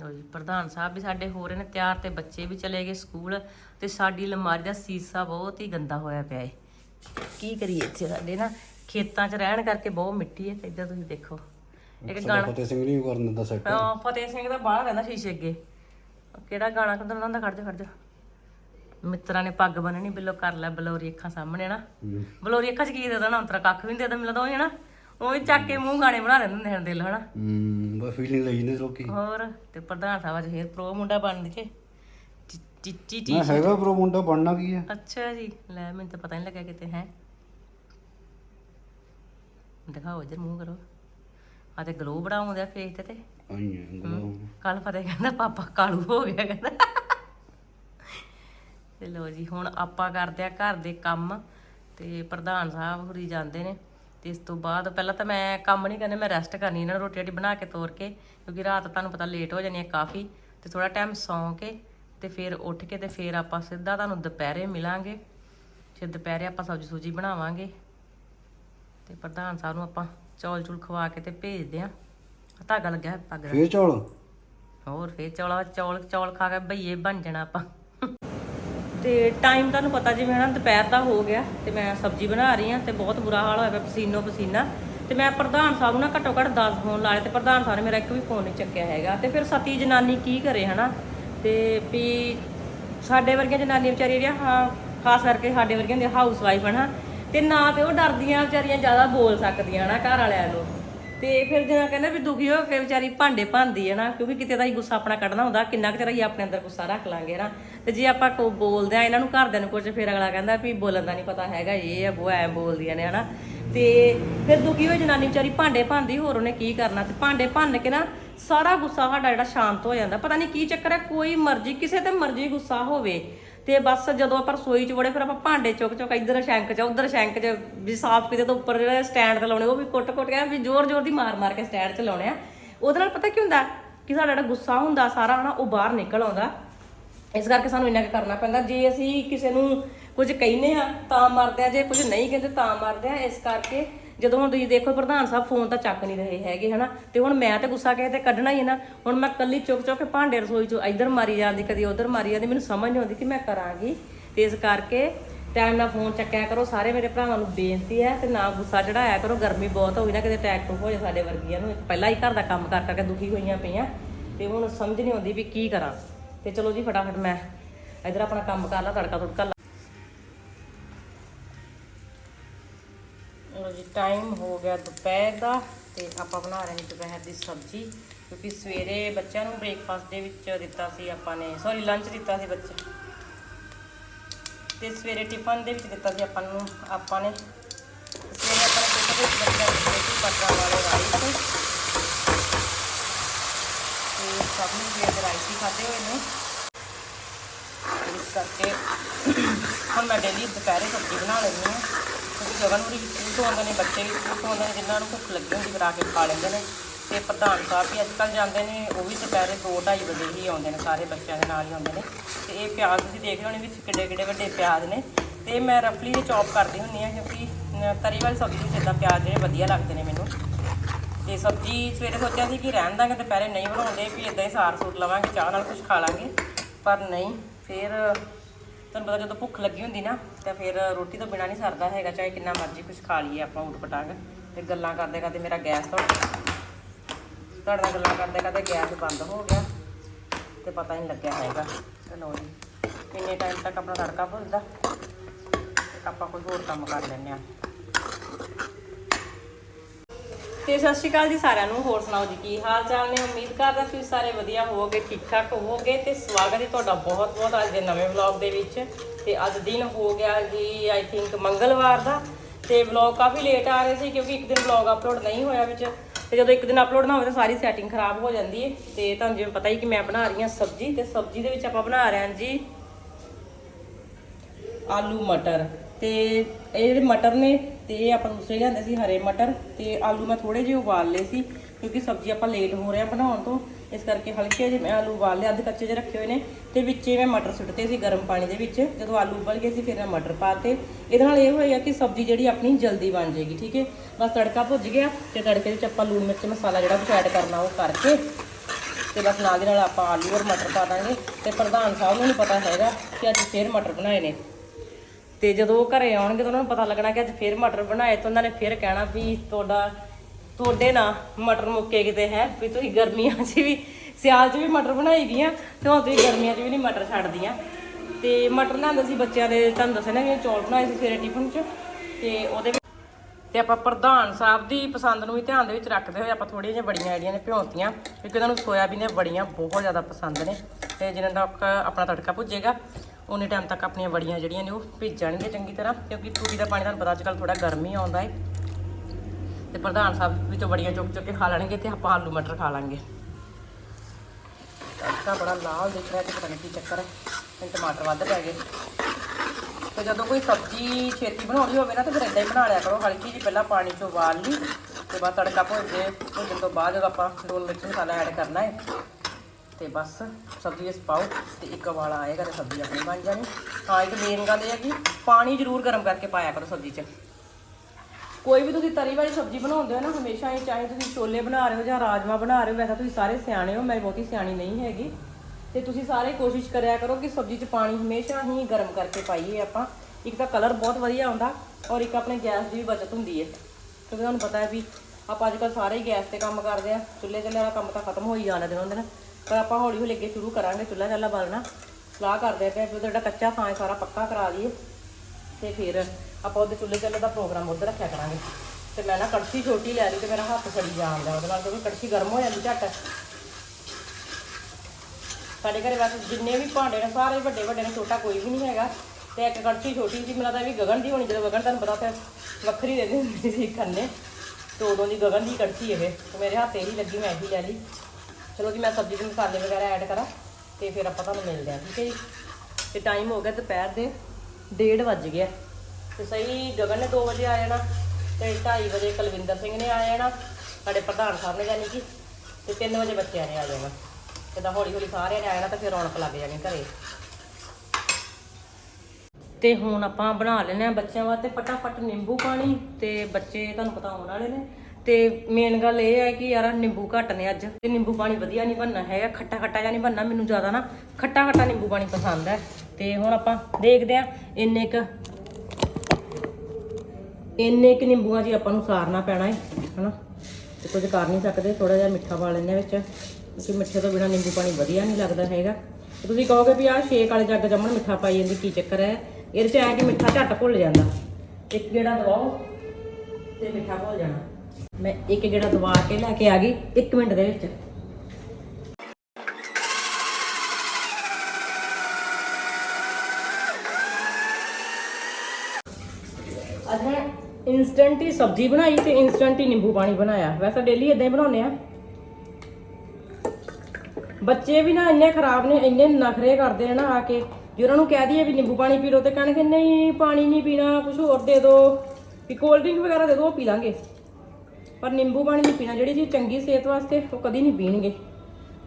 ਲਓ ਜੀ ਪ੍ਰਧਾਨ ਸਾਹਿਬ ਵੀ ਸਾਡੇ ਹੋ ਰਹੇ ਨੇ ਤਿਆਰ ਤੇ ਬੱਚੇ ਵੀ ਚਲੇ ਗਏ ਸਕੂਲ ਤੇ ਸਾਡੀ ਅਲਮਾਰੀ ਦਾ ਸੀਸਾ ਬਹੁਤ ਹੀ ਗੰਦਾ ਹੋਇਆ ਪਿਆ ਏ। ਕੀ ਕਰੀਏ ਇੱਥੇ ਸਾਡੇ ਨਾ ਖੇਤਾਂ 'ਚ ਰਹਿਣ ਕਰਕੇ ਬਹੁਤ ਮਿੱਟੀ ਹੈ ਇੱਧਰ ਤੁਸੀਂ ਦੇਖੋ। ਇੱਕ ਗਾਣਾ ਫਤਿਹ ਸਿੰਘ ਨਹੀਂ ਕਰਨ ਦਿੰਦਾ ਸੈੱਟ। ਹਾਂ ਫਤਿਹ ਸਿੰਘ ਦਾ ਬਾਹਰ ਰਹਿੰਦਾ ਸ਼ੀਸ਼ੇ ਅੱਗੇ। ਕਿਹੜਾ ਗਾਣਾ ਕਹਿੰਦਾ ਹੁੰਦਾ ਖੜ ਜਾ ਖੜ ਜਾ। ਮਿੱਤਰਾਂ ਨੇ ਪੱਗ ਬੰਨਣੀ ਬਿੱਲੋ ਕਰ ਲੈ ਬਲੋਰੀ ਅੱਖਾਂ ਸਾਹਮਣੇ ਨਾ। ਬਲੋਰੀ ਅੱਖਾਂ 'ਚ ਕੀ ਦੇ ਦੇਣਾ ਅੰਤਰਾ ਕੱਖ ਵੀ ਨਹੀਂ ਦੇ ਦੇਣਾ ਮਿਲਦਾ ਉਹ ਹਨਾ ਉਹ ਵੀ ਚੱਕ ਕੇ ਮੂੰਹ ਗਾਣੇ ਬਣਾ ਦਿੰਦੇ ਹੁੰਦੇ ਹਨ ਦਿਲ ਹਨਾ? ਹੂੰ ਬਸ ਫੀਲਿੰਗ ਲਈ ਨੇ ਲੋਕੀ। ਹੋਰ ਤੇ ਪ੍ਰਧਾਨ ਸਾਹਿਬ ਅੱਜ ਫੇਰ ਪ੍ਰੋ ਮੁੰਡਾ ਬਣ ਕੇ ਚਿੱਚੀ ਟੀ ਮੈਂ ਹੈਗਾ ਬਰੋ ਮੁੰਡਾ ਬਣਨਾ ਕੀ ਹੈ? ਅੱਛਾ ਜੀ ਲੈ ਮੈਨੂੰ ਤਾਂ ਪਤਾ ਨਹੀਂ ਲੱਗਿਆ ਕਿਤੇ ਹੈ? ਦਿਖਾਓ ਇਧਰ ਮੂੰਹ ਕਰੋ। ਆ ਤੇ ਗਲੋ ਬੜਾ ਆਉਂਦਾ ਫੇਸ ਤੇ ਤੇ। ਆਈ ਹੈ ਗਲੋ ਕੱਲ ਫਤਿਹ ਕਹਿੰਦਾ ਪਾਪਾ ਕਾਲੂ ਹੋ ਗਿਆ ਕਹਿੰਦਾ। ਤੇ ਲੋ ਜੀ ਹੁਣ ਆਪਾਂ ਕਰਦੇ ਆ ਘਰ ਦੇ ਕੰਮ ਤੇ ਪ੍ਰਧਾਨ ਸਾਹਿਬ ਹੁਰੀ ਜਾਂਦੇ ਨੇ। ਤੇ ਇਸ ਤੋਂ ਬਾਅਦ ਪਹਿਲਾਂ ਤਾਂ ਮੈਂ ਕੰਮ ਨਹੀਂ ਕਰਨੇ ਮੈਂ ਰੈਸਟ ਕਰਨੀ ਇਹਨਾਂ ਨੂੰ ਰੋਟੀ ਰਾਟੀ ਬਣਾ ਕੇ ਤੋਰ ਕੇ ਕਿਉਂਕਿ ਰਾਤ ਤੁਹਾਨੂੰ ਪਤਾ ਲੇਟ ਹੋ ਜਾਣੀ ਹੈ ਕਾਫੀ ਤੇ ਥੋੜਾ ਟਾਈਮ ਸੌਂ ਕੇ ਤੇ ਫਿਰ ਉੱਠ ਕੇ ਤੇ ਫਿਰ ਆਪਾਂ ਸਿੱਧਾ ਤੁਹਾਨੂੰ ਦੁਪਹਿਰੇ ਮਿਲਾਂਗੇ। ਫਿਰ ਦੁਪਹਿਰੇ ਆਪਾਂ ਸਬਜ਼ੀ ਸੂਜੀ ਬਣਾਵਾਂਗੇ ਤੇ ਪ੍ਰਧਾਨ ਸਾਹਿਬ ਨੂੰ ਆਪਾਂ ਚੌਲ ਚੂਲ ਖਵਾ ਕੇ ਤੇ ਭੇਜਦੇ ਆ ਧਾਗਾ ਲੱਗਿਆ ਪੱਗ ਦਾ ਫੇਰ ਚੌਲ? ਹੋਰ ਫੇਰ ਚੌਲਾ ਚੌਲ ਚੌਲ ਖਾ ਕੇ ਭਈਏ ਬਣ ਜਾਣਾ ਆਪਾਂ। ਤੇ ਟਾਈਮ ਤੁਹਾਨੂੰ ਪਤਾ ਜਿਵੇਂ ਹਨਾ, ਦੁਪਹਿਰ ਦਾ ਹੋ ਗਿਆ ਤੇ ਮੈਂ ਸਬਜ਼ੀ ਬਣਾ ਰਹੀ ਆ ਤੇ ਬਹੁਤ ਬੁਰਾ ਹਾਲ ਹੋਇਆ ਪਿਆ, ਪਸੀਨੋ ਪਸੀਨਾ। ਤੇ ਮੈਂ ਪ੍ਰਧਾਨ ਸਾਹਿਬ ਨੂੰ ਨਾ ਘੱਟੋ ਘੱਟ 10 ਫੋਨ ਲਾਏ ਤੇ ਪ੍ਰਧਾਨ ਸਾਹਿਬ ਨੇ ਮੇਰਾ ਇੱਕ ਵੀ ਫੋਨ ਨਹੀਂ ਚੱਕਿਆ ਹੈਗਾ। ਤੇ ਫਿਰ ਸਤੀ ਜਨਾਨੀ ਕੀ ਕਰੇ ਹਨਾ? ਤੇ ਵੀ ਸਾਡੇ ਵਰਗੀਆਂ ਜਨਾਨੀਆਂ ਵਿਚਾਰੀਆਂ ਜਿਹੜੀਆਂ, ਹਾਂ, ਖਾਸ ਕਰਕੇ ਸਾਡੇ ਵਰਗੀਆਂ ਦੇ ਹਾਊਸ ਵਾਈਫ ਹਨਾ, ਤੇ ਨਾ ਤੇ ਉਹ ਡਰਦੀਆਂ ਵਿਚਾਰੀਆਂ, ਜ਼ਿਆਦਾ ਬੋਲ ਸਕਦੀਆਂ ਹਨਾ ਘਰ ਵਾਲਿਆਂ ਨੂੰ। ਤੇ ਫਿਰ ਜਦੋਂ ਕਹਿੰਦਾ ਵੀ ਦੁਖੀ ਹੋ ਕੇ ਵਿਚਾਰੀ ਭਾਂਡੇ ਭੰਦੀ ਹੈ ਨਾ, ਕਿਉਂਕਿ ਕਿਤੇ ਦਾ ਹੀ ਗੁੱਸਾ ਆਪਣਾ ਕੱਢਣਾ ਹੁੰਦਾ, ਕਿੰਨਾ ਕੁ ਚਿਰ ਹੀ ਆਪਣੇ ਅੰਦਰ ਗੁੱਸਾ ਰੱਖ ਲਾਂਗੇ ਨਾ। ਤੇ ਜੇ ਆਪਾਂ ਕੋ ਬੋਲਦੇ ਆ ਇਹਨਾਂ ਨੂੰ ਘਰਦਿਆਂ ਨੂੰ ਕੁਝ ਫਿਰ ਅਗਲਾ ਕਹਿੰਦਾ ਵੀ ਬੋਲਣ ਦਾ ਨਹੀਂ ਪਤਾ ਹੈਗਾ, ਇਹ ਆ ਉਹ ਐ ਬੋਲਦੀਆਂ ਨੇ, ਹਨਾ। ਤੇ ਫਿਰ ਦੁਖੀ ਹੋਈ ਜਨਾਨੀ ਵਿਚਾਰੀ ਭਾਂਡੇ ਭਾਂਦੀ, ਹੋਰ ਉਹਨੇ ਕੀ ਕਰਨਾ? ਤੇ ਭਾਂਡੇ ਭੰਨ ਕੇ ਨਾ ਸਾਰਾ ਗੁੱਸਾ ਸਾਡਾ ਜਿਹੜਾ ਸ਼ਾਂਤ ਹੋ ਜਾਂਦਾ। ਪਤਾ ਨਹੀਂ ਕੀ ਚੱਕਰ ਹੈ, ਕੋਈ ਮਰਜ਼ੀ, ਕਿਸੇ ਤੇ ਮਰਜ਼ੀ ਗੁੱਸਾ ਹੋਵੇ। ਤੇ ਬਸ ਜਦੋਂ ਆਪਾਂ ਰਸੋਈ ਚ ਵੜੇ, ਫਿਰ ਆਪਾਂ ਭਾਂਡੇ ਚੁੱਕ ਚੁੱਕ ਇੱਧਰ ਸ਼ੈਂਕ ਚ, ਉੱਧਰ ਸ਼ੈਂਕ ਚ, ਵੀ ਸਾਫ਼ ਕਿਤੇ ਤੋਂ ਉੱਪਰ ਜਿਹੜੇ ਸਟੈਂਡ ਤੇ ਲਾਉਣੇ, ਉਹ ਵੀ ਕੁੱਟ ਕੁੱਟ ਕੇ ਵੀ ਜ਼ੋਰ ਜ਼ੋਰ ਦੀ ਮਾਰ ਮਾਰ ਕੇ ਸਟੈਂਡ 'ਚ ਲਾਉਣੇ ਆ। ਉਹਦੇ ਨਾਲ ਪਤਾ ਕੀ ਹੁੰਦਾ? ਕਿ ਸਾਡਾ ਜਿਹੜਾ ਗੁੱਸਾ ਹੁੰਦਾ ਸਾਰਾ ਹਨਾ ਉਹ ਬਾਹਰ ਨਿਕਲ ਆਉਂਦਾ। ਇਸ ਕਰਕੇ ਸਾਨੂੰ ਇੰਨਾ ਕੁ ਕਰਨਾ ਪੈਂਦਾ। ਜੇ ਅਸੀਂ ਕਿਸੇ ਨੂੰ ਕੁਝ ਕਹਿੰਦੇ ਆ ਤਾਂ ਮਰਦੇ ਆ ਜੇ ਕੁਝ ਨਹੀਂ ਕਹਿੰਦੇ, ਤਾਂ ਮਰਦੇ ਆ ਇਸ ਕਰਕੇ ਜਦੋਂ ਹੁਣ ਤੁਸੀਂ ਦੇਖੋ ਪ੍ਰਧਾਨ ਸਾਹਿਬ ਫੋਨ ਤਾਂ ਚੱਕ ਨਹੀਂ ਰਹੇ ਹੈਗੇ, ਹਨਾ? ਤੇ ਹੁਣ ਮੈਂ ਤੇ ਗੁੱਸਾ ਕਿਸੇ ਤੇ ਕੱਢਣਾ ਹੀ ਹੈ ਨਾ। ਹੁਣ ਮੈਂ ਕੱਲੀ ਚੁੱਕ ਚੁੱਕ ਕੇ ਭਾਂਡੇ ਰਸੋਈ ਚੋਂ ਇੱਧਰ ਮਾਰੀ ਜਾਂਦੀ, ਕਦੀ ਉੱਧਰ ਮਾਰੀ ਜਾਂਦੀ, ਮੈਨੂੰ ਸਮਝ ਨਹੀਂ ਆਉਂਦੀ ਕਿ ਮੈਂ ਕਰਾਂਗੀ। ਤੇ ਇਸ ਕਰਕੇ ਟਾਈਮ ਨਾਲ ਫੋਨ ਚੱਕਿਆ ਕਰੋ, ਸਾਰੇ ਮੇਰੇ ਭਰਾਵਾਂ ਨੂੰ ਬੇਨਤੀ ਹੈ ਤੇ ਨਾ ਗੁੱਸਾ ਚੜਾਇਆ ਕਰੋ, ਗਰਮੀ ਬਹੁਤ ਹੋ ਗਈ ਨਾ ਕਿਤੇ ਅਟੈਕ ਟੂ ਹੋ ਜਾਏ ਸਾਡੇ ਵਰਗੀਆਂ ਨੂੰ। ਪਹਿਲਾਂ ਹੀ ਘਰ ਦਾ ਕੰਮ ਕਰ ਕਰਕੇ ਦੁਖੀ ਹੋਈਆਂ ਪਈਆਂ, ਤੇ ਹੁਣ ਸਮਝ ਨਹੀਂ ਆਉਂਦੀ ਵੀ ਕੀ ਕਰਾਂ। ਤੇ ਚਲੋ ਜੀ, ਫਟਾਫਟ ਮੈਂ ਇੱਧਰ ਆਪਣਾ ਕੰਮ ਕਰ ਲਾ ਤੜਕਾ ਤੁੜਕਾ ਲਾ ਜੀ ਟਾਈਮ ਹੋ ਗਿਆ ਦੁਪਹਿਰ ਦਾ ਤੇ ਆਪਾਂ ਬਣਾ ਰਹੇ ਹਾਂ ਦੁਪਹਿਰ ਦੀ ਸਬਜ਼ੀ, ਕਿਉਂਕਿ ਸਵੇਰੇ ਬੱਚਿਆਂ ਨੂੰ ਬ੍ਰੇਕਫਾਸਟ ਦੇ ਵਿੱਚ ਦਿੱਤਾ ਸੀ, ਆਪਾਂ ਨੇ ਸੌਰੀ ਲੰਚ ਦਿੱਤਾ ਸੀ ਬੱਚੇ ਤੇ ਸਵੇਰੇ ਟਿਫਨ ਦੇ ਵਿੱਚ ਦਿੱਤਾ ਸੀ ਆਪਾਂ ਨੂੰ, ਆਪਾਂ ਨੇ, ਸਵੇਰੇ ਆਪਾਂ ਨੇ ਟਿਫਨ ਵਿੱਚ ਬੱਚਿਆਂ ਨੂੰ ਦਿੱਤੇ ਸੀ ਵਾਲੇ ਰਾਈਸ ਤੇ ਸਭ ਨੂੰ ਸਵੇਰ ਰਾਈਸ ਹੀ ਖਾਦੇ ਹੋਏ ਨੇ। ਇਸ ਕਰਕੇ ਹੁਣ ਮੈਂ ਡੇਲੀ ਦੁਪਹਿਰੇ ਸਬਜ਼ੀ ਬਣਾ ਲੈਂਦੀ ਹਾਂ। ਕਿਉਂਕਿ ਵੀ ਸਕੂਲ ਤੋਂ ਆਉਂਦੇ ਨੇ, ਬੱਚੇ ਵੀ ਸਕੂਲ ਤੋਂ ਆਉਂਦੇ ਨੇ, ਜਿਨ੍ਹਾਂ ਨੂੰ ਭੁੱਖ ਲੱਗੀ ਹੁੰਦੀ ਫਿਰ ਕੇ ਖਾ ਲੈਂਦੇ ਨੇ। ਤੇ ਪ੍ਰਧਾਨ ਸਾਹਿਬ ਵੀ ਅੱਜ ਕੱਲ੍ਹ ਜਾਂਦੇ ਨੇ, ਉਹ ਵੀ ਦੁਪਹਿਰੇ 2:30 ਵਜੇ ਹੀ ਆਉਂਦੇ ਨੇ, ਸਾਰੇ ਬੱਚਿਆਂ ਦੇ ਨਾਲ ਹੀ ਆਉਂਦੇ ਨੇ। ਤੇ ਇਹ ਪਿਆਜ਼ ਤੁਸੀਂ ਦੇਖ ਰਹੇ ਹੋਣੇ, ਵਿੱਚ ਕਿੱਡੇ ਕਿੱਡੇ ਵੱਡੇ ਪਿਆਜ਼ ਨੇ। ਤੇ ਮੈਂ ਰਫਲੀ ਇਹ ਚੌਪ ਕਰਦੀ ਹੁੰਦੀ ਹਾਂ, ਕਿਉਂਕਿ ਤਰੀ ਵਾਲੀ ਸਬਜ਼ੀ ਵਿੱਚ ਇਦਾਂ ਪਿਆਜ਼ ਜਿਹੜੇ ਵਧੀਆ ਲੱਗਦੇ ਨੇ ਮੈਨੂੰ। ਤੇ ਸਬਜ਼ੀ ਸਵੇਰੇ ਸੋਚਿਆ ਸੀ ਕਿ ਰਹਿਣ ਦਾਂਗੇ, ਦੁਪਹਿਰੇ ਨਹੀਂ ਬਣਾਉਂਦੇ, ਵੀ ਇਦਾਂ ਹੀ ਸਾਰ ਸੂਟ ਲਵਾਂਗੇ, ਚਾਹ ਨਾਲ ਕੁਝ ਖਾ ਲਾਂਗੇ। ਪਰ ਨਹੀਂ, ਫਿਰ ਤੁਹਾਨੂੰ ਪਤਾ ਜਦੋਂ ਭੁੱਖ ਲੱਗੀ ਹੁੰਦੀ ਨਾ, ਤਾਂ ਫਿਰ ਰੋਟੀ ਤੋਂ ਬਿਨਾ ਨਹੀਂ ਸਰਦਾ ਹੈਗਾ, ਚਾਹੇ ਕਿੰਨਾ ਮਰਜ਼ੀ ਕੁਝ ਖਾ ਲਈਏ ਆਪਾਂ ਊਟ ਪਟਾਂਗ। ਤੇ ਗੱਲਾਂ ਕਰਦੇ ਕਰਦੇ ਮੇਰਾ ਗੈਸ ਤੋਂ ਤੁਹਾਡੇ ਨਾਲ ਗੱਲਾਂ ਕਰਦੇ ਕਰਦੇ ਗੈਸ ਬੰਦ ਹੋ ਗਿਆ, ਤੇ ਪਤਾ ਨਹੀਂ ਲੱਗਿਆ ਹੈਗਾ। ਚਲੋ ਜੀ ਕਿੰਨੇ ਟਾਈਮ ਤੱਕ ਆਪਣਾ ਤੜਕਾ ਭੁੱਲਦਾ ਤੇ ਆਪਾਂ ਕੋਈ ਹੋਰ ਕੰਮ ਕਰ ਲੈਂਦੇ ਆ ਤੇ ਸਤਿ ਸ਼੍ਰੀ ਅਕਾਲ ਜੀ ਸਾਰਿਆਂ ਨੂੰ, ਹੋਰ ਸੁਣਾਓ ਜੀ, ਕੀ ਹਾਲ ਚਾਲ ਨੇ? ਉਮੀਦ ਕਰਦਾ ਤੁਸੀਂ ਸਾਰੇ ਵਧੀਆ ਹੋਵੋਗੇ ਠੀਕ ਠਾਕ ਹੋਵੋਗੇ ਤੇ ਸਵਾਗਤ ਹੈ ਤੁਹਾਡਾ ਬਹੁਤ ਬਹੁਤ ਅੱਜ ਦੇ ਨਵੇਂ ਵਲੌਗ ਦੇ ਵਿੱਚ। ਤੇ ਅੱਜ ਦਿਨ ਹੋ ਗਿਆ ਜੀ ਆਈ ਥਿੰਕ ਮੰਗਲਵਾਰ ਦਾ, ਤੇ ਵਲੌਗ ਕਾਫੀ ਲੇਟ ਆ ਰਹੇ ਸੀ ਕਿਉਂਕਿ ਇੱਕ ਦਿਨ ਵਲੌਗ ਅਪਲੋਡ ਨਹੀਂ ਹੋਇਆ ਵਿੱਚ। ਤੇ ਜਦੋਂ ਇੱਕ ਦਿਨ ਅਪਲੋਡ ਨਾ ਹੋਵੇ ਤਾਂ ਸਾਰੀ ਸੈਟਿੰਗ ਖਰਾਬ ਹੋ ਜਾਂਦੀ ਹੈ ਤੇ ਤੁਹਾਨੂੰ ਜਿਵੇਂ ਪਤਾ ਹੀ ਕਿ ਮੈਂ ਬਣਾ ਰਹੀ ਹਾਂ ਸਬਜ਼ੀ, ਤੇ ਸਬਜ਼ੀ ਦੇ ਵਿੱਚ ਆਪਾਂ ਬਣਾ ਰਹੇ ਹਾਂ ਜੀ ਆਲੂ ਮਟਰ। ਤੇ ਇਹ ਜਿਹੜੇ ਮਟਰ ਨੇ ਤੇ ਇਹ ਆਪਾਂ ਦੂਸਰੇ ਲਿਆਂਦੇ ਸੀ ਹਰੇ ਮਟਰ ਤੇ ਆਲੂ ਮੈਂ ਥੋੜੇ ਜਿਹੇ ਉਬਾਲ ਲਏ ਸੀ ਕਿਉਂਕਿ ਸਬਜ਼ੀ ਆਪਾਂ ਲੇਟ ਹੋ ਰਹੇ ਆ ਬਣਾਉਣ ਤੋਂ। ਇਸ ਕਰਕੇ ਹਲਕੇ ਜਿਹੇ ਮੈਂ ਆਲੂ ਉਬਾਲ ਲਿਆ ਅੱਧ ਕੱਚੇ ਜਿਹੇ ਰੱਖੇ ਹੋਏ ਨੇ ਤੇ ਵਿੱਚੇ ਮੈਂ ਮਟਰ ਸੁੱਟਤੇ ਸੀ ਗਰਮ ਪਾਣੀ ਦੇ ਵਿੱਚ। ਜਦੋਂ ਆਲੂ ਉਬਲ ਗਏ ਸੀ, ਫਿਰ ਮੈਂ ਮਟਰ ਪਾਤੇ। ਇਹਦੇ ਨਾਲ ਇਹ ਹੋਏਗਾ ਕਿ ਸਬਜ਼ੀ ਜਿਹੜੀ ਆਪਣੀ ਜਲਦੀ ਬਣ ਜਾਏਗੀ, ਠੀਕ ਹੈ? ਬਸ ਤੜਕਾ ਭੁੱਜ ਗਿਆ ਤੇ ਤੜਕੇ ਵਿੱਚ ਆਪਾਂ ਲੂਣ ਮਿਰਚ ਮਸਾਲਾ ਜਿਹੜਾ ਕੁਛ ਐਡ ਕਰਨਾ ਉਹ ਕਰਕੇ ਤੇ ਬਸ ਨਾਲ ਦੀ ਨਾਲ ਆਪਾਂ ਆਲੂ ਔਰ ਮਟਰ ਪਾ ਦਾਂਗੇ। ਤੇ ਪ੍ਰਧਾਨ ਸਾਹਿਬ ਨੂੰ ਨਹੀਂ ਪਤਾ ਹੈਗਾ ਕਿ ਅੱਜ ਫੇਰ ਮਟਰ ਬਣਾਏ ਨੇ। ਤੇ ਜਦੋਂ ਉਹ ਘਰੇ ਆਉਣਗੇ ਤਾਂ ਉਹਨਾਂ ਨੂੰ ਪਤਾ ਲੱਗਣਾ ਕਿ ਅੱਜ ਫੇਰ ਮਟਰ ਬਣਾਏ ਤਾਂ ਉਹਨਾਂ ਨੇ ਫੇਰ ਕਹਿਣਾ ਵੀ ਤੁਹਾਡਾ, ਤੁਹਾਡੇ ਨਾ ਮਟਰ ਮੁੱਕੇ ਕਿਤੇ ਹੈ, ਵੀ ਤੁਸੀਂ ਗਰਮੀਆਂ 'ਚ ਵੀ, ਸਿਆਲ 'ਚ ਵੀ ਮਟਰ ਬਣਾਈ ਦੀਆਂ ਤੇ ਹੁਣ ਤੁਸੀਂ ਗਰਮੀਆਂ 'ਚ ਵੀ ਨਹੀਂ ਮਟਰ ਛੱਡਦੀਆਂ। ਤੇ ਮਟਰ ਲਿਆਂਦੇ ਸੀ ਬੱਚਿਆਂ ਦੇ, ਤੁਹਾਨੂੰ ਦੱਸਿਆ ਨਾ ਵੀ ਚੌਲ ਬਣਾਏ ਸੀ ਸਵੇਰੇ ਟਿਫਨ 'ਚ ਤੇ ਉਹਦੇ ਵਿੱਚ ਤੇ ਆਪਾਂ ਪ੍ਰਧਾਨ ਸਾਹਿਬ ਦੀ ਪਸੰਦ ਨੂੰ ਵੀ ਧਿਆਨ ਦੇ ਵਿੱਚ ਰੱਖਦੇ ਹੋਏ ਆਪਾਂ ਥੋੜ੍ਹੀਆਂ ਜਿਹੀਆਂ ਬੜੀਆਂ ਜਿਹੜੀਆਂ ਨੇ ਭਿਉਂਤੀਆਂ, ਕਿਉਂਕਿ ਉਹਨਾਂ ਨੂੰ ਸੋਇਆਬੀਨ ਦੀਆਂ ਬੜੀਆਂ ਬਹੁਤ ਜ਼ਿਆਦਾ ਪਸੰਦ ਨੇ ਤੇ ਜਿੰਨਾਂ ਦਾ ਆਪਣਾ ਤੜਕਾ ਭੁੱਜੇਗਾ। ਉਨੇ ਟਾਈਮ ਤੱਕ ਆਪਣੀਆਂ ਵੜੀਆਂ ਜਿਹੜੀਆਂ ਨੇ ਉਹ ਭਿੱਜ ਜਾਣਗੀਆਂ ਚੰਗੀ ਤਰ੍ਹਾਂ, ਕਿਉਂਕਿ ਤੂੜੀ ਦਾ ਪਾਣੀ ਤੁਹਾਨੂੰ ਪਤਾ ਅੱਜ ਕੱਲ੍ਹ ਥੋੜਾ ਗਰਮੀ ਆਉਂਦਾ ਹੈ ਤੇ ਪ੍ਰਧਾਨ ਸਾਹਿਬ ਵਿੱਚੋਂ ਬੜੀਆਂ ਚੁੱਕ ਚੁੱਕ ਕੇ ਖਾ ਲੈਣਗੇ ਤੇ ਆਪਾਂ ਆਲੂ ਮਟਰ ਖਾ ਲਾਂਗੇ। ਤੜਕਾ ਬੜਾ ਲਾਲ ਦਿਖ ਰਿਹਾ ਤੇ ਪਤਾ ਨਹੀਂ ਕੀ ਚੱਕਰ ਹੈ ਤੇ ਟਮਾਟਰ ਵੱਧ ਪੈ ਗਏ। ਤੇ ਜਦੋਂ ਕੋਈ ਸਬਜ਼ੀ ਛੇਤੀ ਬਣਾਉਣੀ ਹੋਵੇ ਨਾ ਤਾਂ ਫਿਰ ਇਦਾਂ ਹੀ ਬਣਾ ਲਿਆ ਕਰੋ, ਹਲਕੀ ਜਿਹੀ ਪਹਿਲਾਂ ਪਾਣੀ 'ਚ ਉਬਾਲ ਲਈ, ਤੇ ਬਾਅਦ ਤੜਕਾ ਭੁੱਜੇ ਭੁੱਜਣ ਤੋਂ ਬਾਅਦ ਜਦੋਂ ਆਪਾਂ ਲੂਣ ਮਿਰਚ ਮਸਾਲਾ ਐਡ ਕਰਨਾ ਹੈ ਤੇ ਬਸ ਸਬਜ਼ੀ ਵਿੱਚ ਪਾਓ ਤੇ ਇੱਕ ਵਾਲਾ ਆਏਗਾ ਤੇ ਸਬਜ਼ੀ ਆਪਣੀ ਬਣ ਜਾਣੀ। ਹਾਂ, ਇੱਕ ਮੇਨ ਗੱਲ ਇਹ ਹੈ ਕਿ ਪਾਣੀ ਜ਼ਰੂਰ ਗਰਮ ਕਰਕੇ ਪਾਇਆ ਕਰੋ ਸਬਜ਼ੀ 'ਚ। ਕੋਈ ਵੀ ਤੁਸੀਂ ਤਰੀ ਵਾਲੀ ਸਬਜ਼ੀ ਬਣਾਉਂਦੇ ਹੋ ਨਾ, ਹਮੇਸ਼ਾ ਇਹ ਚਾਹੇ ਤੁਸੀਂ ਛੋਲੇ ਬਣਾ ਰਹੇ ਹੋ ਜਾਂ ਰਾਜਮਾ ਬਣਾ ਰਹੇ ਹੋ, ਵੈਸੇ ਤੁਸੀਂ ਸਾਰੇ ਸਿਆਣੇ ਹੋ, ਮੈਂ ਬਹੁਤੀ ਸਿਆਣੀ ਨਹੀਂ ਹੈਗੀ। ਤੇ ਤੁਸੀਂ ਸਾਰੇ ਕੋਸ਼ਿਸ਼ ਕਰਿਆ ਕਰੋ ਕਿ ਸਬਜ਼ੀ 'ਚ ਪਾਣੀ ਹਮੇਸ਼ਾ ਹੀ ਗਰਮ ਕਰਕੇ ਪਾਈਏ ਆਪਾਂ। ਇੱਕ ਤਾਂ ਕਲਰ ਬਹੁਤ ਵਧੀਆ ਆਉਂਦਾ ਔਰ ਇੱਕ ਆਪਣੇ ਗੈਸ ਦੀ ਵੀ ਬਚਤ ਹੁੰਦੀ ਹੈ। ਕਿਉਂਕਿ ਤੁਹਾਨੂੰ ਪਤਾ ਹੈ ਵੀ ਆਪਾਂ ਅੱਜ ਕੱਲ੍ਹ ਸਾਰੇ ਹੀ ਗੈਸ ਤੇ ਕੰਮ ਕਰਦੇ ਆ ਚੁੱਲ੍ਹੇ ਚੱਲੇ ਵਾਲਾ ਕੰਮ ਤਾਂ ਖਤਮ ਹੋ ਹੀ ਜਾਣਾ ਦਿਨੋਂ ਦਿਨ। ਪਰ ਆਪਾਂ ਹੌਲੀ ਹੌਲੀ ਅੱਗੇ ਸ਼ੁਰੂ ਕਰਾਂਗੇ, ਚੁੱਲ੍ਹਾ ਚੱਲਾ ਬਾਲਣਾ। ਸਲਾਹ ਕਰਦੇ ਆ ਕਿ ਜਿਹੜਾ ਕੱਚਾ ਥਾਂ ਹੈ, ਸਾਰਾ ਪੱਕਾ ਕਰਾ ਲਈਏ। ਤੇ ਫਿਰ ਆਪਾਂ ਉਹਦੇ ਚੁੱਲ੍ਹੇ ਚੱਲੇ ਦਾ ਪ੍ਰੋਗਰਾਮ ਉੱਧਰ ਰੱਖਿਆ ਕਰਾਂਗੇ। ਤੇ ਮੈਂ ਨਾ ਕੜਛੀ ਛੋਟੀ ਲੈ ਲਈ ਤੇ ਮੇਰਾ ਹੱਥ ਸੜੀ ਜਾਂਦਾ ਉਹਦੇ ਨਾਲ, ਕਿਉਂਕਿ ਕੜਛੀ ਗਰਮ ਹੋ ਜਾਂਦੀ ਝੱਟ। ਸਾਡੇ ਘਰੇ ਵੈਸੇ ਜਿੰਨੇ ਵੀ ਭਾਂਡੇ ਨੇ, ਸਾਰੇ ਵੱਡੇ ਵੱਡੇ ਨੇ, ਛੋਟਾ ਕੋਈ ਵੀ ਨਹੀਂ ਹੈਗਾ। ਤੇ ਇੱਕ ਕੜਛੀ ਛੋਟੀ ਜੀ ਮੈਨੂੰ ਲੱਗਦਾ ਵੀ ਗਗਨ ਦੀ ਹੋਣੀ, ਜਦੋਂ ਗਗਨ ਤੁਹਾਨੂੰ ਪਤਾ ਫਿਰ ਵੱਖਰੀ ਦੇ ਦਿੰਦੀ ਸੀ ਖੰਨੇ ਤੇ ਉਦੋਂ ਦੀ ਗਗਨ ਦੀ ਕੜਛੀ ਇਹ। ਤੇ ਮੇਰੇ ਹੱਥ ਇਹੀ ਲੱਗੀ, ਮੈਂ ਇਹੀ ਲੈ ਲਈ। ਚਲੋ ਜੀ, ਮੈਂ ਸਬਜ਼ੀ ਦੇ ਮਸਾਲੇ ਵਗੈਰਾ ਐਡ ਕਰਾਂ ਤੇ ਫਿਰ ਆਪਾਂ ਤੁਹਾਨੂੰ ਮਿਲਦੇ ਹਾਂ, ਠੀਕ ਹੈ ਜੀ? ਤੇ ਟਾਈਮ ਹੋ ਗਿਆ ਦੁਪਹਿਰ ਦੇ 1:30 ਵੱਜ ਗਿਆ। ਤੇ ਸਹੀ ਗਗਨ ਨੇ 2 ਵਜੇ ਆ ਜਾਣਾ ਤੇ 2:30 ਵਜੇ ਕੁਲਵਿੰਦਰ ਸਿੰਘ ਨੇ ਆ ਜਾਣਾ, ਸਾਡੇ ਪ੍ਰਧਾਨ ਸਾਹਿਬ ਨੇ ਜਾਣੀ ਕਿ, ਤੇ 3 ਵਜੇ ਬੱਚਿਆਂ ਨੇ ਆ ਜਾਣਾ। ਕਿਦਾਂ ਹੌਲੀ ਹੌਲੀ ਸਾਰਿਆਂ ਨੇ ਆ ਜਾਣਾ ਤਾਂ ਫਿਰ ਰੌਣਕ ਲੱਗ ਜਾਣੀ ਘਰੇ। ਤੇ ਹੁਣ ਆਪਾਂ ਬਣਾ ਲੈਨੇ ਆ ਬੱਚਿਆਂ ਵਾਸਤੇ ਫਟਾਫਟ ਨਿੰਬੂ ਪਾਣੀ ਤੇ ਬੱਚੇ ਤੁਹਾਨੂੰ ਪਤਾ ਆਉਣ ਵਾਲੇ ਨੇ। ਤੇ ਮੇਨ ਗੱਲ ਇਹ ਹੈ ਕਿ ਯਾਰ ਨਿੰਬੂ ਘੱਟ ਨੇ ਅੱਜ। ਤੇ ਨਿੰਬੂ ਪਾਣੀ ਵਧੀਆ ਨਹੀਂ ਬਣਨਾ ਹੈਗਾ, ਖੱਟਾ ਖੱਟਾ ਜਿਹਾ ਨਹੀਂ ਬਣਨਾ, ਮੈਨੂੰ ਜ਼ਿਆਦਾ ਨਾ ਖੱਟਾ ਖੱਟਾ ਨਿੰਬੂ ਪਾਣੀ ਪਸੰਦ ਹੈ। ਤੇ ਹੁਣ ਆਪਾਂ ਦੇਖਦੇ ਆ ਇੰਨੇ ਕ ਇੰਨੇ ਕ ਨਿੰਬੂਆਂ 'ਚ ਆਪਾਂ ਨੂੰ ਸਾਰਨਾ ਪੈਣਾ ਹੈ ਹਨਾ? ਤੇ ਕੁਝ ਕਰ ਨਹੀਂ ਸਕਦੇ ਥੋੜਾ ਜਿਹਾ ਮਿੱਠਾ ਪਾ ਲੈਣੇ ਵਿੱਚ, ਕਿਉਂਕਿ ਮਿੱਠੇ ਤੋਂ ਬਿਨਾ ਨਿੰਬੂ ਪਾਣੀ ਵਧੀਆ ਨਹੀਂ ਲੱਗਦਾ ਹੈਗਾ। ਤੁਸੀਂ ਕਹੋਗੇ ਵੀ ਆਹ ਸ਼ੇਕ ਵਾਲੇ ਜੱਗ ਜੰਮਣ ਮਿੱਠਾ ਪਾਈ ਜਾਂਦੀ, ਕੀ ਚੱਕਰ ਹੈ? ਇਹਦੇ 'ਚ ਐ ਕਿ ਮਿੱਠਾ ਝੱਟ ਭੁੱਲ ਜਾਂਦਾ। ਇੱਕ ਜਿਹੜਾ ਦਵਾਓ ਤੇ ਮਿੱਠਾ ਭੁੱਲ ਜਾਣਾ। ਮੈਂ ਇੱਕ ਗੇੜਾ ਦਵਾ ਕੇ ਲੈ ਕੇ ਆ ਗਈ 1 ਮਿੰਟ ਦੇ ਵਿੱਚ। ਅੱਜ ਮੈਂ ਇਨਸਟੈਂਟ ਹੀ ਸਬਜ਼ੀ ਬਣਾਈ ਤੇ ਇਨਸਟੈਂਟ ਹੀ ਨਿੰਬੂ ਪਾਣੀ ਬਣਾਇਆ। ਵੈਸੇ ਡੇਲੀ ਇਦਾਂ ਹੀ ਬਣਾਉਂਦੇ ਆ। ਬੱਚੇ ਵੀ ਨਾ ਇੰਨੇ ਖਰਾਬ ਨੇ, ਇੰਨੇ ਨਖਰੇ ਕਰਦੇ ਨੇ ਨਾ ਆ ਕੇ, ਜੇ ਉਹਨਾਂ ਨੂੰ ਕਹਿ ਦਈਏ ਵੀ ਨਿੰਬੂ ਪਾਣੀ ਪੀ ਲਓ ਤੇ ਕਹਿਣਗੇ, ਨਹੀਂ, ਪਾਣੀ ਨਹੀਂ ਪੀਣਾ ਕੁਝ ਹੋਰ ਦੇ ਦਿਓ, ਵੀ ਕੋਲਡ ਡਰਿੰਕ ਵਗੈਰਾ ਦੇ ਦਿਓ, ਉਹ ਪੀ ਲਾਂਗੇ। ਪਰ ਨਿੰਬੂ ਪਾਣੀ ਨਹੀਂ ਪੀਣਾ, ਜਿਹੜੀ ਚੀਜ਼ ਚੰਗੀ ਸਿਹਤ ਵਾਸਤੇ, ਉਹ ਕਦੀ ਨਹੀਂ ਪੀਣਗੇ।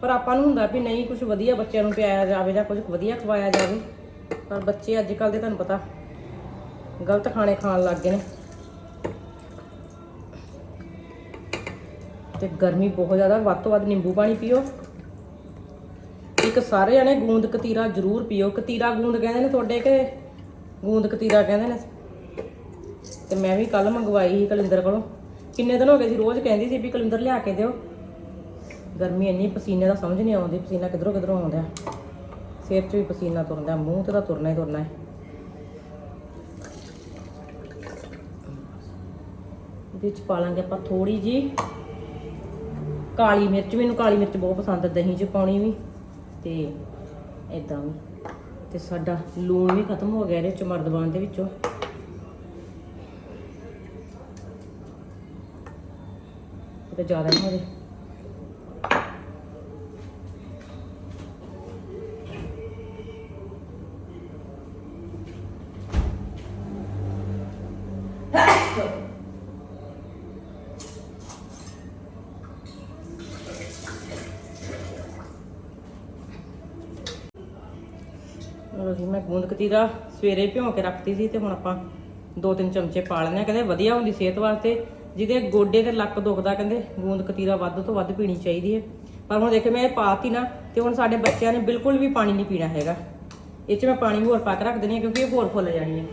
ਪਰ ਆਪਾਂ ਨੂੰ ਹੁੰਦਾ ਵੀ ਨਹੀਂ ਕੁਝ ਵਧੀਆ ਬੱਚਿਆਂ ਨੂੰ ਪਿਆਇਆ ਜਾਵੇ ਜਾਂ ਕੁਝ ਵਧੀਆ ਖਵਾਇਆ ਜਾਵੇ। ਪਰ ਬੱਚੇ ਅੱਜ ਕੱਲ ਦੇ ਤੁਹਾਨੂੰ ਪਤਾ, ਗਲਤ ਖਾਣੇ ਖਾਣ ਲੱਗ ਗਏ ਨੇ। ਤੇ ਗਰਮੀ ਬਹੁਤ ਜ਼ਿਆਦਾ, ਵੱਧ ਤੋਂ ਵੱਧ ਨਿੰਬੂ ਪਾਣੀ ਪੀਓ। ਇੱਕ ਸਾਰੇ ਜਣੇ ਗੂੰਦ ਕਤੀਰਾ ਜ਼ਰੂਰ ਪੀਓ। ਕਤੀਰਾ ਗੂੰਦ ਕਹਿੰਦੇ ਨੇ ਤੁਹਾਡੇ ਕਿ ਗੂੰਦ ਕਤੀਰਾ ਕਹਿੰਦੇ ਨੇ? ਤੇ ਮੈਂ ਵੀ ਕੱਲ ਮੰਗਵਾਈ ਸੀ ਕਲਿੰਦਰ ਕੋਲੋਂ। ਕਿੰਨੇ ਦਿਨ ਹੋ ਗਏ ਸੀ? ਰੋਜ਼ ਕਹਿੰਦੀ ਸੀ ਵੀ ਕਲਿੰਦਰ ਲਿਆ ਕੇ ਦਿਓ। ਗਰਮੀ ਇੰਨੀ, ਪਸੀਨੇ ਦਾ ਸਮਝ ਨਹੀਂ ਆਉਂਦੀ, ਪਸੀਨਾ ਕਿਧਰੋਂ ਕਿਧਰੋਂ ਆਉਂਦਾ। ਸਿਰ 'ਚ ਵੀ ਪਸੀਨਾ ਤੁਰਦਾ ਮੂੰਹ ਤੇ ਤਾਂ ਤੁਰਨਾ ਹੀ ਤੁਰਨਾ ਹੈ। ਵਿੱਚ ਪਾ ਲਾਂਗੇ ਆਪਾਂ ਥੋੜੀ ਜੀ ਕਾਲੀ ਮਿਰਚ, ਮੈਨੂੰ ਕਾਲੀ ਮਿਰਚ ਬਹੁਤ ਪਸੰਦ ਹੈ ਦਹੀਂ 'ਚ ਪਾਉਣੀ ਵੀ ਤੇ ਇਦਾਂ ਵੀ। ਤੇ ਸਾਡਾ ਲੂਣ ਵੀ ਖਤਮ ਹੋ ਗਿਆ ਇਹਦੇ ਚ ਮਰਦਬਾਨ ਦੇ ਵਿੱਚੋਂ। ਤੇ ਜ਼ਿਆਦਾ ਨਹੀਂ ਹੋ ਜੇ ਜੀ, ਮੈਂ ਗੂੰਦ ਕਤੀਰਾ ਸਵੇਰੇ ਭਿਉਂ ਕੇ ਰੱਖਤੀ ਸੀ ਤੇ ਹੁਣ ਆਪਾਂ ਦੋ ਤਿੰਨ ਚਮਚੇ ਪਾ ਲੈਣੇ ਆ ਕਹਿੰਦੇ ਵਧੀਆ ਹੁੰਦੀ ਸਿਹਤ ਵਾਸਤੇ। ਜਿਹਦੇ ਗੋਡੇ ਤੇ ਲੱਕ ਦੁਖਦਾ, ਕਹਿੰਦੇ ਗੂੰਦ ਕਤੀਰਾ ਵੱਧ ਤੋਂ ਵੱਧ ਪੀਣੀ ਚਾਹੀਦੀ ਹੈ। ਪਰ ਹੁਣ ਦੇਖੋ, ਮੈਂ ਇਹ ਪਾਤੀ ਨਾ, ਤੇ ਹੁਣ ਸਾਡੇ ਬੱਚਿਆਂ ਨੇ ਬਿਲਕੁਲ ਵੀ ਪਾਣੀ ਨਹੀਂ ਪੀਣਾ ਹੈਗਾ। ਇਹ 'ਚ ਮੈਂ ਪਾਣੀ ਹੋਰ ਪਾ ਕੇ ਰੱਖ ਦਿੰਦੀ ਹਾਂ, ਕਿਉਂਕਿ ਇਹ ਹੋਰ ਫੁੱਲ ਜਾਣੀ ਹੈ।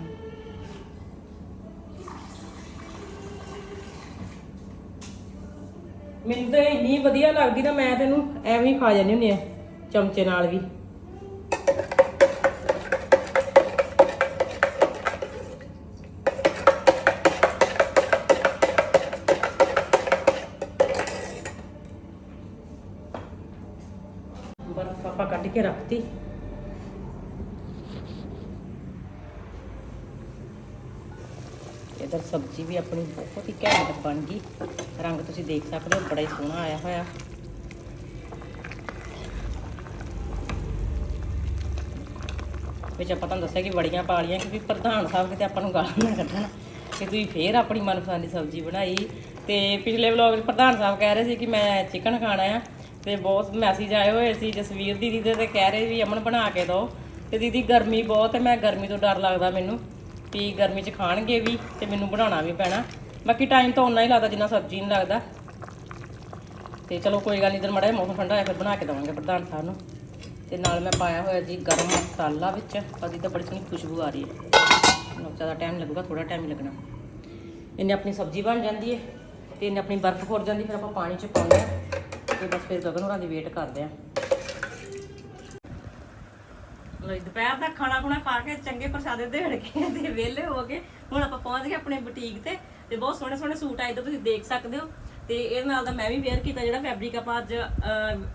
ਮੈਨੂੰ ਤਾਂ ਇੰਨੀ ਵਧੀਆ ਲੱਗਦੀ ਨਾ, ਮੈਂ ਤੈਨੂੰ ਐਵੇਂ ਹੀ ਖਾ ਜਾਂਦੀ ਹੁੰਦੀ ਆ ਚਮਚੇ ਨਾਲ ਵੀ। ਕੱਢ ਇਧਰ ਸਬਜ਼ੀ ਵੀ ਆਪਣੀ ਬਹੁਤ ਹੀ ਘੈਂਟ ਬਣ ਗਈ। ਰੰਗ ਤੁਸੀਂ ਦੇਖ ਸਕਦੇ ਹੋ, ਬੜਾ ਹੀ ਸੋਹਣਾ ਆਇਆ ਹੋਇਆ। ਵਿੱਚ ਆਪਾਂ ਤੁਹਾਨੂੰ ਦੱਸਿਆ ਕਿ ਵੜੀਆਂ ਪਾ ਲਈਆਂ, ਕਿਉਂਕਿ ਪ੍ਰਧਾਨ ਸਾਹਿਬ ਕਿਤੇ ਆਪਾਂ ਨੂੰ ਗਾਲਾਂ ਨਾ ਕੱਢਣ ਕਿ ਤੁਸੀਂ ਫੇਰ ਆਪਣੀ ਮਨਪਸੰਦ ਦੀ ਸਬਜ਼ੀ ਬਣਾਈ। ਤੇ ਪਿਛਲੇ ਵਲੌਗ ਵਿੱਚ ਪ੍ਰਧਾਨ ਸਾਹਿਬ ਕਹਿ ਰਹੇ ਸੀ ਕਿ ਮੈਂ ਚਿਕਨ ਖਾਣਾ ਆ। ਤੇ ਬਹੁਤ ਮੈਸੇਜ ਆਏ ਹੋਏ ਸੀ, ਜਸਵੀਰ ਦੀਦੀ ਦੇ ਤੇ ਕਹਿ ਰਹੇ ਵੀ ਅਮਨ ਬਣਾ ਕੇ ਦਿਓ ਤੇ ਦੀਦੀ ਗਰਮੀ ਬਹੁਤ ਹੈ, ਮੈਂ ਗਰਮੀ ਤੋਂ ਡਰ ਲੱਗਦਾ ਮੈਨੂੰ ਵੀ ਗਰਮੀ 'ਚ ਖਾਣਗੇ ਵੀ ਤੇ ਮੈਨੂੰ ਬਣਾਉਣਾ ਵੀ ਪੈਣਾ। ਬਾਕੀ ਟਾਈਮ ਤਾਂ ਉਨਾ ਹੀ ਲੱਗਦਾ ਜਿੰਨਾ ਸਬਜ਼ੀ ਨੂੰ ਲੱਗਦਾ। ਤੇ ਚਲੋ ਕੋਈ ਗੱਲ ਨਹੀਂ ਇਧਰ ਮੜਾ ਜਿਹਾ ਮੌਸਮ ਠੰਡਾ ਹੋਇਆ, ਫਿਰ ਬਣਾ ਕੇ ਦਵਾਂਗੇ ਪ੍ਰਧਾਨ ਸਾਹਿਬ ਨੂੰ। ਤੇ ਨਾਲ ਮੈਂ ਪਾਇਆ ਹੋਇਆ ਜੀ ਗਰਮ ਮਸਾਲਾ ਵਿੱਚ ਉਹਦੀ ਤਾਂ ਬੜੀ ਸੋਹਣੀ ਖੁਸ਼ਬੂ ਆ ਰਹੀ ਹੈ। ਜ਼ਿਆਦਾ ਟਾਈਮ ਲੱਗੂਗਾ ਥੋੜਾ ਟਾਈਮ ਹੀ ਲੱਗਣਾ। ਇਹਨੇ ਆਪਣੀ ਸਬਜ਼ੀ ਬਣ ਜਾਂਦੀ ਹੈ, ਤੇ ਇਹਨੇ ਆਪਣੀ ਬਰਫ਼ ਖੁਰ ਜਾਂਦੀ ਫਿਰ ਆਪਾਂ ਪਾਣੀ 'ਚ ਪਾਉਂਦੇ ਹਾਂ। ਤੇ ਬਸ ਫਿਰ ਗਗਨ ਹੋਰਾਂ ਦੀ ਵੇਟ ਕਰਦੇ ਹਾਂ ਲੋ ਦੁਪਹਿਰ ਦਾ ਖਾਣਾ ਖੁਣਾ ਖਾ ਕੇ ਚੰਗੇ ਪ੍ਰਸ਼ਾਦੇ ਦੇੜ ਕੇ ਤੇ ਵਿਹਲੇ ਹੋ ਗਏ ਹੁਣ ਆਪਾਂ ਪਹੁੰਚ ਗਏ ਆਪਣੇ ਬੁਟੀਕ ਤੇ ਤੇ ਬਹੁਤ ਸੋਹਣੇ ਸੋਹਣੇ ਸੂਟ ਆਏ ਤਾਂ ਤੁਸੀਂ ਦੇਖ ਸਕਦੇ ਹੋ। ਤੇ ਇਹਦੇ ਨਾਲ ਦਾ ਮੈਂ ਵੀ ਵੇਅਰ ਕੀਤਾ, ਜਿਹੜਾ ਫੈਬਰਿਕ ਆਪਾਂ ਅੱਜ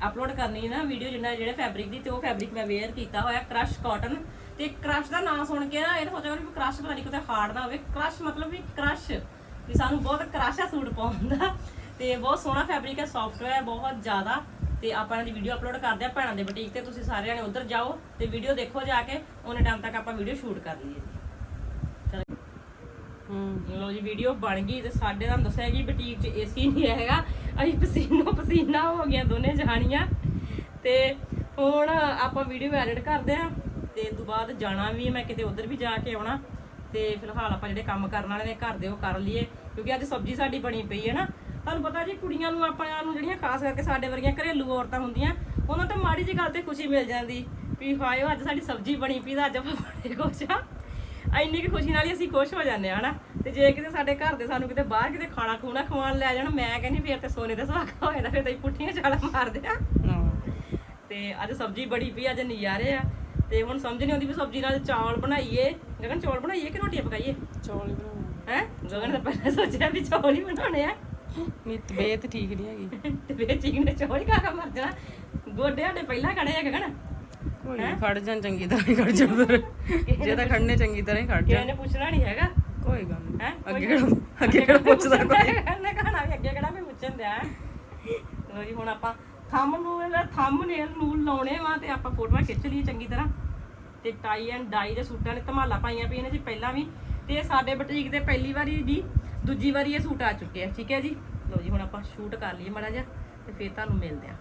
ਅਪਲੋਡ ਕਰਨੀ ਹੈ ਨਾ ਵੀਡੀਓ ਜਿਹੜਾ ਜਿਹੜੇ ਫੈਬਰਿਕ ਦੀ, ਤੇ ਉਹ ਫੈਬਰਿਕ ਮੈਂ ਵੇਅਰ ਕੀਤਾ ਹੋਇਆ ਕ੍ਰਸ਼ ਕਾਟਨ ਤੇ ਕ੍ਰਸ਼ ਦਾ ਨਾਮ ਸੁਣ ਕੇ ਨਾ ਇਹ ਸੋਚਿਆ ਵੀ ਕ੍ਰਸ਼ ਪਤਾ ਨਹੀਂ ਕਿਤੇ ਹਾਰਡ ਨਾ ਹੋਵੇ। ਕ੍ਰਸ਼ ਮਤਲਬ ਵੀ ਕ੍ਰਸ਼ ਵੀ ਸਾਨੂੰ ਬਹੁਤ ਕ੍ਰਸ਼ ਆ ਸੂਟ ਪਾਉਣ ਦਾ। ਤੇ ਬਹੁਤ ਸੋਹਣਾ ਫੈਬਰਿਕ ਹੈ ਸੌਫਟਵੇਅਰ ਬਹੁਤ ਜ਼ਿਆਦਾ। ਤੇ ਆਪਾਂ ਇਹਨਾਂ ਦੀ ਵੀਡੀਓ ਅਪਲੋਡ ਕਰਦੇ ਆ ਭੈਣਾਂ ਦੇ ਬੁਟੀਕ ਤੇ, ਤੁਸੀਂ ਸਾਰਿਆਂ ਨੇ ਉਧਰ ਜਾਓ ਤੇ ਵੀਡੀਓ ਦੇਖੋ ਜਾ ਕੇ, ਉਹਨੇ ਟਾਈਮ ਤੱਕ ਆਪਾਂ ਵੀਡੀਓ ਸ਼ੂਟ ਕਰ ਲਈਏ। ਜੀ ਹੂੰ ਲੋ ਜੀ ਵੀਡੀਓ ਬਣ ਗਈ ਤੇ ਸਾਡੇ ਤੁਹਾਨੂੰ ਦੱਸਿਆ ਕਿ ਬੁਟੀਕ 'ਚ ਏਸੀ ਨਹੀਂ ਹੈਗਾ। ਅਸੀਂ ਪਸੀਨੋ ਪਸੀਨਾ ਹੋ ਗਈਆਂ, ਦੋਨੇ ਜਾਣੀਆਂ ਤੇ ਹੁਣ ਆਪਾਂ ਵੀਡੀਓ ਐਡਿਟ ਕਰਦੇ ਆ ਤੇ ਤੋਂ ਬਾਅਦ ਜਾਣਾ ਵੀ ਮੈਂ ਕਿਤੇ ਉਧਰ ਵੀ ਜਾ ਕੇ ਆਉਣਾ। ਤੇ ਫਿਲਹਾਲ ਆਪਾਂ ਜਿਹੜੇ ਕੰਮ ਕਰਨ ਵਾਲੇ ਨੇ, ਘਰ ਦੇ ਉਹ ਕਰ ਲਈਏ। ਕਿਉਂਕਿ ਅੱਜ ਸਬਜ਼ੀ ਸਾਡੀ ਬਣੀ ਪਈ ਹੈ ਨਾ। ਤੁਹਾਨੂੰ ਪਤਾ ਜੀ ਕੁੜੀਆਂ ਨੂੰ ਆਪਾਂ ਨੂੰ ਜਿਹੜੀਆਂ ਖਾਸ ਕਰਕੇ ਸਾਡੇ ਵਰਗੀਆਂ ਘਰੇਲੂ ਔਰਤਾਂ ਹੁੰਦੀਆਂ ਉਹਨਾਂ ਤੇ ਮਾੜੀ ਜਿਹੀ ਗੱਲ ਤੇ ਖੁਸ਼ੀ ਮਿਲ ਜਾਂਦੀ ਵੀ ਹਾਏ ਅੱਜ ਸਾਡੀ ਸਬਜ਼ੀ ਬਣੀ ਪਈ ਤਾਂ ਅੱਜ ਆਪਾਂ ਬੜੇ ਖੁਸ਼ ਆ ਇੰਨੀ ਕਿ ਖੁਸ਼ੀ ਨਾਲ ਹੀ ਅਸੀਂ ਖੁਸ਼ ਹੋ ਜਾਂਦੇ ਆ ਹਨਾ? ਤੇ ਜੇ ਕਿਤੇ ਸਾਡੇ ਘਰ ਦੇ ਸਾਨੂੰ ਕਿਤੇ ਬਾਹਰ ਕਿਤੇ ਖਾਣਾ ਖੂਣਾ ਖਵਾਉਣ ਲੈ ਜਾਣ ਮੈਂ ਕਹਿੰਦੀ ਫੇਰ ਤੇ ਸੋਨੇ ਦਾ ਸੁਹਾਗਾ ਹੋਇਆ ਫੇਰ ਤਾਂ ਪੁੱਠੀਆਂ ਚਾਲਾਂ ਮਾਰਦੇ ਆ ਤੇ ਅੱਜ ਸਬਜ਼ੀ ਬੜੀ ਪਈ ਅੱਜ ਨਜ਼ਾਰੇ ਆ। ਤੇ ਹੁਣ ਸਮਝ ਨਹੀਂ ਆਉਂਦੀ ਵੀ ਸਬਜ਼ੀ ਨਾਲ ਚੌਲ ਬਣਾਈਏ। ਗਗਨ ਚੌਲ ਬਣਾਈਏ ਕਿ ਰੋਟੀਆਂ ਪਕਾਈਏ? ਚੌਲ ਹੀ ਬਣਾਉਣਾ ਹੈ? ਗਗਨ ਤਾਂ ਪਹਿਲਾਂ ਸੋਚਿਆ ਵੀ ਚੌਲ ਹੀ ਬਣਾਉਣੇ ਆ। ਮੇਰੀ ਤਬੀਅਤ ਠੀਕ ਨਹੀਂ ਹੈਗੀ। ਤੇ ਫੇਰ ਚੀਕ ਨੇ ਚੌਲ ਖਾ ਕੇ ਮਰ ਜਾਣਾ। ਗੋਡੇ ਸਾਡੇ ਪਹਿਲਾਂ ਖੜੇ ਆ ਗਗਨ ਕੋਈ ਨੀ, ਖੜ ਜਾਣ ਚੰਗੀ ਤਰ੍ਹਾਂ ਹੀ ਖੜ ਜਾਣ ਫਿਰ ਜੇ ਤਾਂ ਖੜਨੇ ਚੰਗੀ ਤਰ੍ਹਾਂ ਹੀ ਖੜ ਕਿਸੇ ਜਾਣ ਨੇ ਪੁੱਛਣਾ ਨਹੀਂ ਹੈਗਾ। ਕੋਈ ਗੱਲ ਹੈ? ਅੱਗੇ ਕਿਹੜਾ ਅੱਗੇ ਕਿਹੜਾ ਪੁੱਛਦਾ ਕੋਈ? ਮੈਂ ਕਹਣਾ ਵੀ ਅੱਗੇ ਕਿਹੜਾ ਮੈਂ ਪੁੱਛਣ ਦਿਆ ਲੋ ਜੀ ਹੁਣ ਆਪਾਂ ਥੰਮ ਨੂੰ ਥੰਮ ਨੇਲ ਨੂੰ ਲਾਉਣੇ ਵਾ ਤੇ ਆਪਾਂ ਫੋਟੋਆਂ ਖਿੱਚ ਲਈਏ ਚੰਗੀ ਤਰ੍ਹਾਂ। ਤੇ ਟਾਈ ਐਂਡ ਡਾਈ ਦੇ ਸੂਟਾਂ ਨੇ ਧਮਾਲਾ ਪਾਈਆਂ ਪਈਆਂ ਨੇ ਜੀ ਪਹਿਲਾਂ ਵੀ। ਤੇ ਸਾਡੇ ਬੁਟੀਕ ਤੇ ਪਹਿਲੀ ਵਾਰੀ ਦੀ ਦੂਜੀ ਵਾਰੀ ਇਹ ਸੂਟ ਆ ਚੁੱਕਿਆ ਠੀਕ ਹੈ ਜੀ? ਲੋ ਜੀ, ਹੁਣ ਆਪਾਂ ਸ਼ੂਟ ਕਰ ਲਈਏ ਮਾੜਾ ਜਿਹਾ ਤੇ ਫੇਰ ਤੁਹਾਨੂੰ ਮਿਲਦੇ ਆ